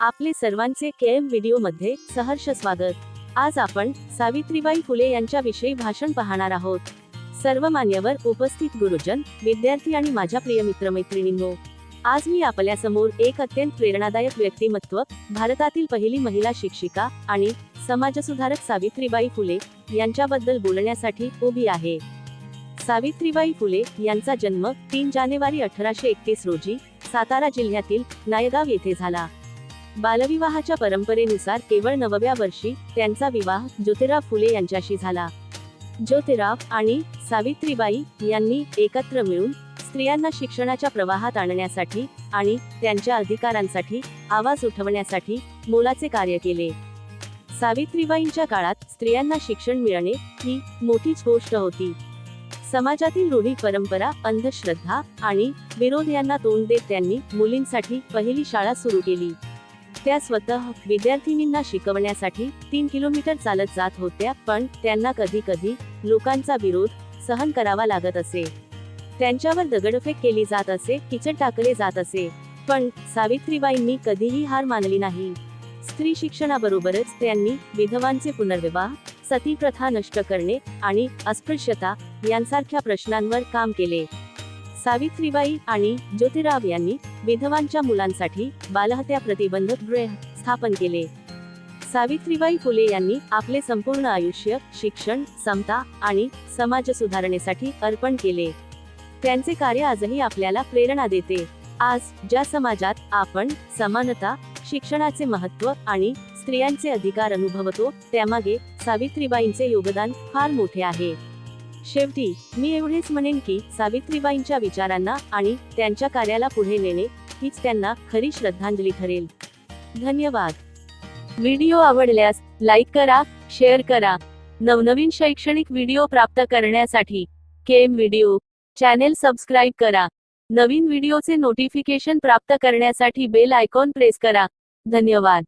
आपले सर्वांचे केएम व्हिडिओमध्ये सहर्ष स्वागत. आज आपण सावित्रीबाई फुले यांच्याविषयी भाषण पाहणार आहोत. सर्व मान्यवर उपस्थित गुरुजन विद्यार्थी आणि माझ्या प्रिय मित्रमैत्रिणींनो आज मी आपल्यासमोर एक अत्यंत प्रेरणादायक व्यक्तिमत्व भारतातील पहिली महिला शिक्षिका आणि समाजसुधारक सावित्रीबाई फुले यांच्याबद्दल बोलण्यासाठी उभी आहे. सावित्रीबाई फुले यांचा जन्म तीन जानेवारी अठराशे एकतीस रोजी सातारा जिल्ह्यातील नायगाव येथे झाला. बालविवाहाच्या परंपरेनुसार केवळ नवव्या वर्षी त्यांचा विवाह ज्योतिराव फुले यांच्याशी झाला. ज्योतिराव आणि सावित्रीबाई यांनी एकत्र मिळून स्त्रियांना शिक्षणाच्या प्रवाहात आणण्यासाठी आणि त्यांच्या अधिकारांसाठी आवाज उठवण्यासाठी मोलाचे कार्य केले. सावित्रीबाईंच्या काळात स्त्रियांना शिक्षण मिळणे ही मोठीच गोष्ट होती. समाजातील रूढी परंपरा अंधश्रद्धा आणि विरोध यांना तोंड देत त्यांनी मुलींसाठी पहिली शाळा सुरू केली. त्या स्वतः विद्यार्थिनींना शिकवण्यासाठी तीन किलोमीटर चालत जात होत्या पण त्यांना कधी कधी लोकांचा विरोध सहन करावा लागत असे. त्यांच्यावर दगडफेक केली जात असे किचड टाकले जात असे. पण सावित्रीबाईंनी कधीही हार मानली नाही. स्त्री शिक्षणाबरोबरच त्यांनी विधवांचे पुनर्विवाह सती प्रथा नष्ट करणे आणि अस्पृश्यता यांसारख्या प्रश्नांवर काम केले. सावित्रीबाई आणि ज्योतिराव यांनी विधवांच्या मुलांसाठी बालहत्या प्रतिबंधक गृह स्थापन केले. सावित्रीबाई फुले यांनी आपले संपूर्ण आयुष्य शिक्षण समता आणि समाज सुधारणेसाठी अर्पण केले. त्यांचे कार्य आजही आपल्याला प्रेरणा देते. आज ज्या समाजात आपण समानता शिक्षणाचे महत्त्व आणि स्त्रियांचे अधिकार अनुभवतो त्यामागे सावित्रीबाईंचे योगदान फार मोठे आहे. शेवटी मी एवढेच म्हणेन की सावित्रीबाईंच्या विचारांना आणि त्यांच्या कार्याला पुढे नेणे हीच त्यांना खरी श्रद्धांजली ठरेल. धन्यवाद. व्हिडिओ आवडल्यास लाईक करा शेअर करा. नवनवीन शैक्षणिक व्हिडिओ प्राप्त करण्यासाठी केम व्हिडिओ चॅनेल सबस्क्राईब करा. नवीन व्हिडिओचे नोटिफिकेशन प्राप्त करण्यासाठी बेल आयकॉन प्रेस करा. धन्यवाद.